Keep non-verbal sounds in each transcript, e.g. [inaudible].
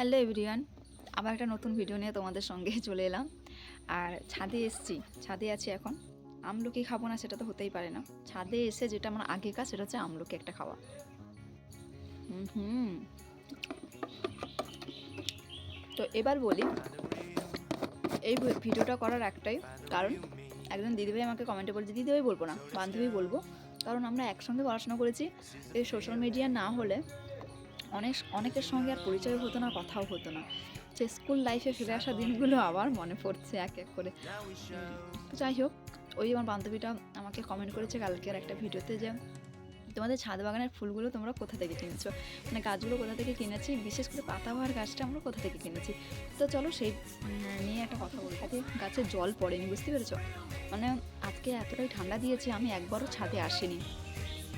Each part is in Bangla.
হ্যালো এভরিওয়ান, আবার একটা নতুন ভিডিও নিয়ে তোমাদের সঙ্গে [laughs] চলে এলাম। আর ছাদে এসছি, ছাদে আছি এখন। আমলকি খাব না, সেটা তো হতেই পারে না। ছাদে এসে যেটা আমার আগে কাজ সেটা হচ্ছে আমলকি একটা খাওয়া। হুম তো এবার বলি, এই ভিডিওটা করার একটাই কারণ, একজন দিদিভাই আমাকে কমেন্টে বলছে, দিদিভাই বলব না, বান্ধবী বলব। কারণ আমরা একসঙ্গে পড়াশোনা করেছি। এই সোশ্যাল মিডিয়া না হলে অনেক, অনেকের সঙ্গে আর পরিচয় হতো না, কথাও হতো না। সে স্কুল লাইফে ফিরে আসা দিনগুলো আবার মনে পড়ছে এক এক করে। যাই হোক, ওই আমার বান্ধবীটা আমাকে কমেন্ট করেছে কালকের একটা ভিডিওতে যে, তোমাদের ছাদ বাগানের ফুলগুলো তোমরা কোথা থেকে কিনেছো? মানে গাছগুলো কোথা থেকে কিনেছি? বিশেষ করে পাতাবাহার গাছটা আমরা কোথা থেকে কিনেছি? তো চলো সেই নিয়ে একটা কথা বলি আজকে গাছে জল পড়েনি, বুঝতে পেরেছ? মানে আজকে এতটাই ঠান্ডা দিয়েছে, আমি একবারও ছাদে আসিনি।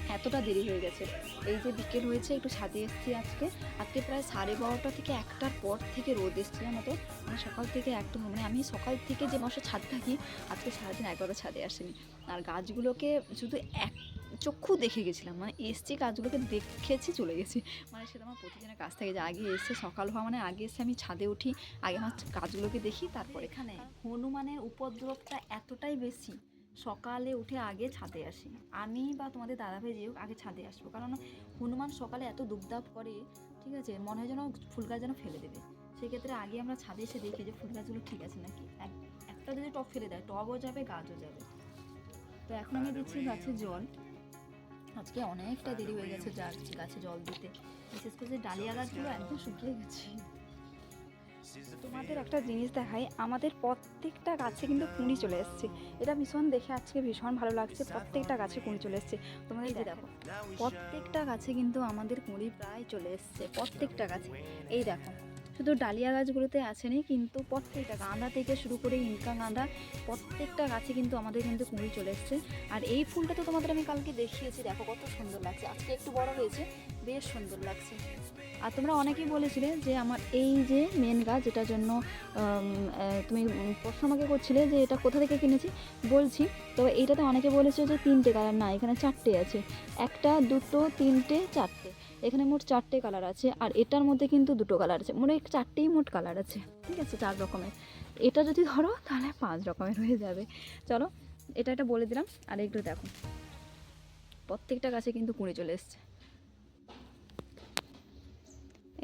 এতটা দেরি হয়ে গেছে। এই যে বিকেল হয়েছে, একটু ছাদে এসেছি আজকে। আজকে প্রায় সাড়ে বারোটা থেকে একটার পর থেকে রোদ এসছে, জানো তো? মানে সকাল থেকে একদম মানে আমি সকাল থেকে যে মাসে ছাদ থাকি, আজকে সারাদিন একবারও ছাদে আসেনি। আর গাছগুলোকে শুধু এক চক্ষু দেখে গেছিলাম মানে এসছি গাছগুলোকে দেখেছি, চলে গেছি। মানে সেটা আমার প্রতিদিনের কাছ থেকে, যে আগে এসে সকাল হওয়া মানে আগে এসে আমি ছাদে উঠি, আগে আমার গাছগুলোকে দেখি, তারপর এখানে। হনুমানের উপদ্রবটা এতটাই বেশি সকালে উঠে আগে ছাদে আসি। আমি বা তোমাদের দাদাভাই যে হোক আগে ছাদে আসব। কারণ হনুমান সকালে এত দুপদাপ করে ঠিক আছে মনে হয় যেন ফুল গাছ যেন ফেলে দেবে। সেক্ষেত্রে আগে আমরা ছাদে এসে দেখি যে ফুল গাছগুলো ঠিক আছে নাকি। এক- একটা যদি টব ফেলে দেয় টবও যাবে গাছও যাবে। তো এখন আমি দিচ্ছি গাছে জল। আজকে অনেকটা দেরি হয়ে গেছে যার গাছে জল দিতে। বিশেষ করে যে ডালিয়া গাছগুলো একদম শুকিয়ে গেছে। তোমাদের একটা জিনিস দেখাই আমাদের প্রত্যেকটা গাছে কিন্তু কুঁড়ি চলে এসছে। এটা ভীষণ দেখে আজকে ভীষণ ভালো লাগছে প্রত্যেকটা গাছে কুঁড়ি চলে এসছে। তোমাদের যে দেখো প্রত্যেকটা গাছে কিন্তু আমাদের কুঁড়ি প্রায় চলে এসছে প্রত্যেকটা গাছে। এই দেখো শুধু ডালিয়া গাছগুলোতে আসেনি কিন্তু প্রত্যেকটা গাঁদা থেকে শুরু করে ইনকা গাঁদা প্রত্যেকটা গাছে কিন্তু আমাদের কিন্তু কুঁড়ি চলে এসছে। আর এই ফুলটা তো তোমাদের আমি কালকে দেখিয়েছি, দেখো কত সুন্দর লাগছে। আজকে একটু বড় হয়েছে, বেশ সুন্দর লাগছে। আর তোমরা অনেকেই বলেছিলে যে আমার এই যে মেন গাছ, যেটার জন্য তুমি প্রশ্ন আমাকে করছিলে যে এটা কোথা থেকে কিনেছি, বলছি। তো এইটাতে অনেকে বলেছে যে তিনটে কালার না, এখানে চারটে আছে। একটা, দুটো, তিনটে, চারটে। এখানে মোট চারটে কালার আছে, আর এটার মধ্যে কিন্তু দুটো কালার আছে। মোট চারটেই মোট কালার আছে। ঠিক আছে, চার রকমের। এটা যদি ধরো, তাহলে পাঁচ রকমের হয়ে যাবে। চলো, এটা একটা বলে দিলাম। আর একটু দেখো। প্রত্যেকটা গাছে কিন্তু কুঁড়ি চলে এসছে।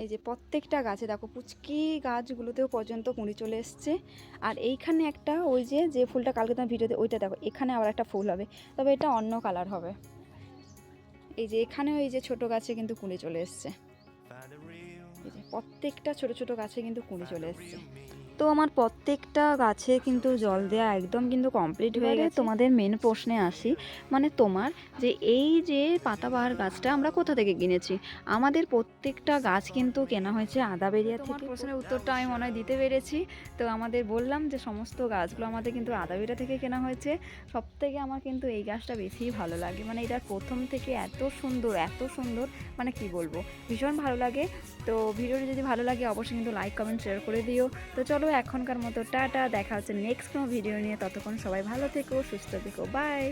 এই যে প্রত্যেকটা গাছে দেখো, পুচকি গাছগুলোতেও পর্যন্ত কুঁড়ি চলে এসছে। আর এইখানে একটা ওই যে যে ফুলটা কালকে তোমার ভিডিওতে ওইটা দেখো। এখানে আবার একটা ফুল হবে। তবে এটা অন্য কালার হবে। এই যে এখানেও এই যে ছোট গাছে কিন্তু কুঁড়ে চলে এসছে। প্রত্যেকটা ছোট ছোট গাছে কিন্তু কুঁড়ে চলে এসছে। তো আমার প্রত্যেকটা গাছে কিন্তু জল দেওয়া একদম কিন্তু কমপ্লিট হয়ে গেছে। তোমাদের মেন প্রশ্নে আসি। মানে তোমার যে এই যে পাতাবাহার গাছটা আমরা কোথা থেকে কিনেছি? আমাদের প্রত্যেকটা গাছ কিন্তু কেনা হয়েছে আদাবেরিয়া থেকে। প্রশ্নের উত্তরটা আমি মনে হয় দিতে পেরেছি। তো আমাদের বললাম যে সমস্ত গাছগুলো আমাদের কিন্তু আদাবেরিয়া থেকে কেনা হয়েছে। সব থেকে আমার কিন্তু এই গাছটা বেশি ভালো লাগে। মানে এটা প্রথম থেকে এত সুন্দর এত সুন্দর মানে কি বলব? ভীষণ ভালো লাগে। তো ভিডিওটি যদি ভালো লাগে অবশ্যই কিন্তু লাইক কমেন্ট শেয়ার করে দিও। তো চলো এখনকার মতো, টাটা, দেখা হচ্ছে নেক্সট কোনো ভিডিও নিয়ে। ততক্ষণ সবাই ভালো থেকো, সুস্থ থেকো বাই